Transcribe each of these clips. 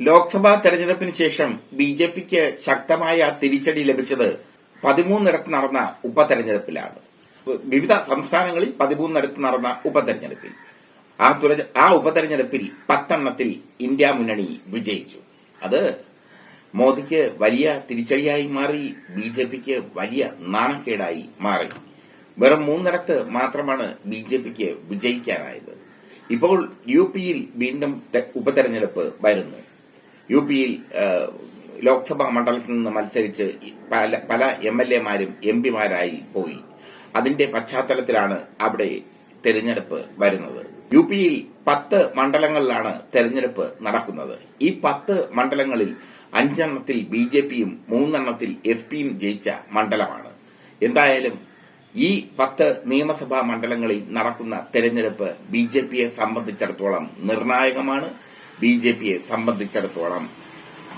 ലോക്സഭാ തെരഞ്ഞെടുപ്പിന് ശേഷം B J പിക്ക് ശക്തമായ തിരിച്ചടി ലഭിച്ചത് പതിമൂന്നിടത്ത് നടന്ന ഉപതെരഞ്ഞെടുപ്പിലാണ്. വിവിധ സംസ്ഥാനങ്ങളിൽ പതിമൂന്നിടത്ത് നടന്ന ഉപതെരഞ്ഞെടുപ്പിൽ. ആ ആ ഉപതെരഞ്ഞെടുപ്പിൽ പത്തെണ്ണത്തിൽ ഇന്ത്യ മുന്നണി വിജയിച്ചു. അത് മോദിക്ക് വലിയ തിരിച്ചടിയായി മാറി ബി ജെ പിക്ക് വലിയ നാണക്കേടായി മാറി. വെറും മൂന്നിടത്ത് മാത്രമാണ് ബി ജെ പിക്ക് വിജയിക്കാനായത്. ഇപ്പോൾ യു പിയിൽ വീണ്ടും ഉപതെരഞ്ഞെടുപ്പ് വരുന്നു. യു പിയിൽ ലോക്സഭാ മണ്ഡലത്തിൽ നിന്ന് മത്സരിച്ച് പല പല എം എൽ എമാരും എം പിമാരായി പോയി. അതിന്റെ പശ്ചാത്തലത്തിലാണ് അവിടെ തെരഞ്ഞെടുപ്പ് വരുന്നത്. യു പിയിൽ പത്ത് മണ്ഡലങ്ങളിലാണ് തെരഞ്ഞെടുപ്പ് നടക്കുന്നത്. ഈ പത്ത് മണ്ഡലങ്ങളിൽ അഞ്ചെണ്ണത്തിൽ ബി ജെ പിയും മൂന്നെണ്ണത്തിൽ എസ് പിയും ജയിച്ച മണ്ഡലമാണ്. എന്തായാലും ഈ പത്ത് നിയമസഭാ മണ്ഡലങ്ങളിൽ നടക്കുന്ന തെരഞ്ഞെടുപ്പ് ബി ജെ പിയെ സംബന്ധിച്ചിടത്തോളം നിർണായകമാണ്. ബി ജെ പിയെ സംബന്ധിച്ചിടത്തോളം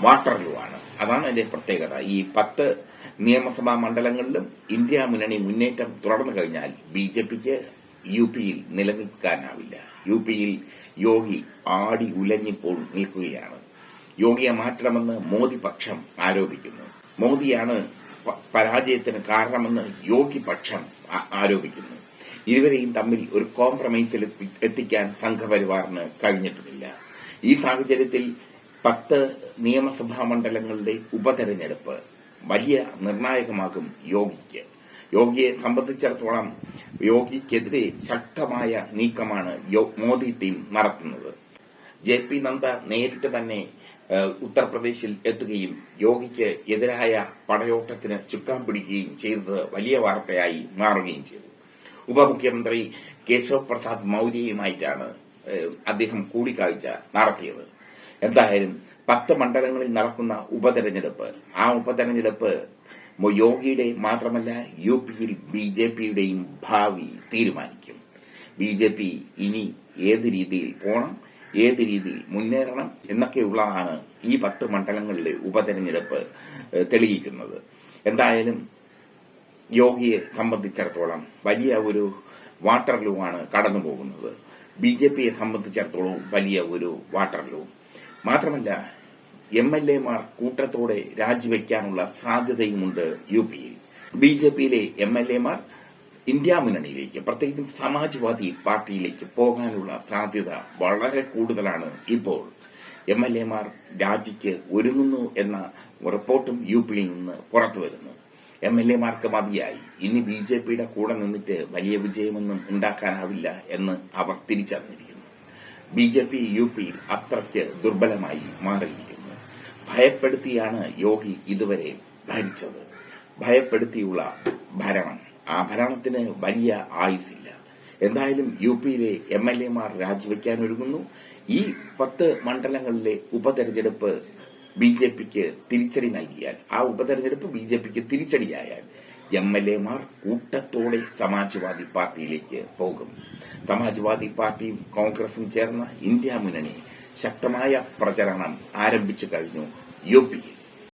വാട്ടർലൂ ആണ് അതാണ് അതിന്റെ പ്രത്യേകത. ഈ പത്ത് നിയമസഭാ മണ്ഡലങ്ങളിലും ഇന്ത്യ മുന്നണി മുന്നേറ്റം തുടർന്നു കഴിഞ്ഞാൽ ബി ജെ പിക്ക് യു പിയിൽ നിലനിൽക്കാനാവില്ല. യു പിയിൽ യോഗി ആടി ഉലഞ്ഞിപ്പോൾ നിൽക്കുകയാണ്. യോഗിയെ മാറ്റണമെന്ന് മോദി പക്ഷം ആരോപിക്കുന്നു. മോദിയാണ് പരാജയത്തിന് കാരണമെന്ന് യോഗി പക്ഷം ആരോപിക്കുന്നു. ഇരുവരെയും തമ്മിൽ ഒരു കോംപ്രമൈസിൽ എത്തി- എത്തിക്കാൻ സംഘപരിവാറിന് കഴിഞ്ഞിട്ടുമില്ല. ഈ സാഹചര്യത്തിൽ പത്ത് നിയമസഭാ മണ്ഡലങ്ങളുടെ ഉപതെരഞ്ഞെടുപ്പ് വലിയ നിർണായകമാകും യോഗിക്ക്. യോഗിയെ സംബന്ധിച്ചിടത്തോളം യോഗിക്കെതിരെ ശക്തമായ നീക്കമാണ് മോദി ടീം നടത്തുന്നത്. ജെ പി നന്ദ നേരിട്ട് തന്നെ ഉത്തർപ്രദേശിൽ എത്തുകയും യോഗിക്ക് എതിരായ പടയോട്ടത്തിന് ചുക്കാൻ പിടിക്കുകയും ചെയ്തത് വലിയ വാർത്തയായി മാറുകയും ചെയ്തു. ഉപമുഖ്യമന്ത്രി കേശവ് പ്രസാദ് മൌര്യയുമായിട്ടാണ് അദ്ദേഹം കൂടിക്കാഴ്ച നടത്തിയത്. എന്തായാലും പത്ത് മണ്ഡലങ്ങളിൽ നടക്കുന്ന ഉപതെരഞ്ഞെടുപ്പ് ആ ഉപതെരഞ്ഞെടുപ്പ് യോഗിയുടെ മാത്രമല്ല യു പിയിൽ ബി ജെ പിയുടെയും ഭാവി തീരുമാനിക്കും. ബി ജെ പി ഇനി ഏത് രീതിയിൽ പോകണം ഏത് രീതിയിൽ മുന്നേറണം എന്നൊക്കെയുള്ളതാണ് ഈ പത്ത് മണ്ഡലങ്ങളിലെ ഉപതെരഞ്ഞെടുപ്പ് തെളിയിക്കുന്നത്. എന്തായാലും യോഗിയെ സംബന്ധിച്ചിടത്തോളം വലിയ ഒരു വാട്ടർലൂ ആണ് കടന്നു പോകുന്നത് ബി ജെ പിയെ സംബന്ധിച്ചിടത്തോളം വലിയ ഒരു വാട്ടർലൂ മാത്രമല്ല എം എൽ എമാർ കൂട്ടത്തോടെ രാജിവെക്കാനുള്ള സാധ്യതയുമുണ്ട് യു പിയിൽ ബി ജെ പിയിലെ എം എൽ എമാർ ഇന്ത്യ മുന്നണിയിലേക്ക് പ്രത്യേകിച്ചും സമാജ്വാദി പാർട്ടിയിലേക്ക് പോകാനുള്ള സാധ്യത വളരെ കൂടുതലാണ് ഇപ്പോൾ. എം എൽ എമാർ രാജിക്ക് ഒരുങ്ങുന്നു എന്ന റിപ്പോർട്ടും യു പിയിൽ നിന്ന് പുറത്തു വരുന്നു എം എൽ എമാർക്ക് മതിയായി. ഇനി ബി ജെ പിയുടെ കൂടെ നിന്നിട്ട് വലിയ വിജയമൊന്നും ഉണ്ടാക്കാനാവില്ല എന്ന് അവർ തിരിച്ചറിഞ്ഞിരിക്കുന്നു. ബി ജെ പി യു പിയിൽ അത്രയ്ക്ക് ദുർബലമായി മാറിയിരിക്കുന്നു. ഭയപ്പെടുത്തിയാണ് യോഗി ഇതുവരെ ഭരിച്ചത്. ഭയപ്പെടുത്തിയുള്ള ഭരണം. ആ ഭരണത്തിന് വലിയ ആയുസില്ല എന്തായാലും യു പിയിലെ എം എൽ എമാർ രാജിവെക്കാൻ ഒരുങ്ങുന്നു. ഈ പത്ത് മണ്ഡലങ്ങളിലെ ഉപതെരഞ്ഞെടുപ്പ് ബി ജെ പിക്ക് തിരിച്ചടി നൽകിയാൽ ആ ഉപതെരഞ്ഞെടുപ്പ് ബി ജെ പിക്ക് തിരിച്ചടിയായാൽ എം എൽ എമാർ കൂട്ടത്തോടെ സമാജ്വാദി പാർട്ടിയിലേക്ക് പോകും. സമാജ്വാദി പാർട്ടിയും കോൺഗ്രസും ചേർന്ന ഇന്ത്യ മുന്നണി ശക്തമായ പ്രചരണം ആരംഭിച്ചു കഴിഞ്ഞു. യു പിയിൽ